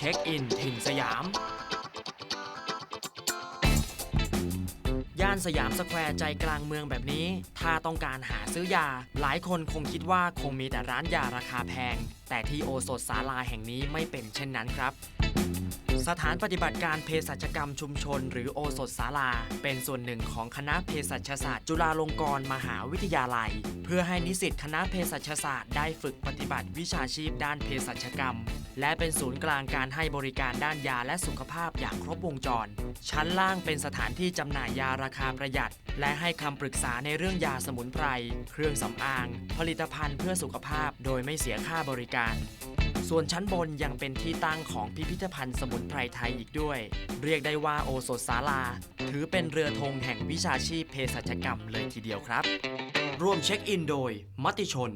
เช็คอินถิ่นสยาม ย่านสยามสแควร์ใจกลางเมืองแบบนี้ ถ้าต้องการหาซื้อยา หลายคนคงคิดว่าคงมีแต่ร้านยาราคาแพง แต่ที่โอสถศาลาแห่งนี้ไม่เป็นเช่นนั้นครับสถานปฏิบัติการเภสัชกรรมชุมชน หรือโอสถศาลา เป็นส่วนหนึ่งของคณะเภสัชศาสตร์ จุฬาลงกรณ์มหาวิทยาลัย เพื่อให้นิสิตคณะเภสัชศาสตร์ได้ฝึกปฏิบัติวิชาชีพด้านเภสัชกรรม และเป็นศูนย์กลางการให้บริการด้านยาและสุขภาพอย่างครบวงจร ชั้นล่างเป็นสถานที่จำหน่ายยาราคาประหยัด และให้คำปรึกษาในเรื่องยาสมุนไพร เครื่องสำอาง ผลิตภัณฑ์เพื่อสุขภาพโดยไม่เสียค่าบริการส่วนชั้นบนยังเป็นที่ตั้งของพิพิธภัณฑ์สมุนไพรไทยอีกด้วย เรียกได้ว่าโอสถศาลา ถือเป็นเรือธงแห่งวิชาชีพเภสัชกรรมเลยทีเดียวครับ ร่วมเช็คอินโดย มติชน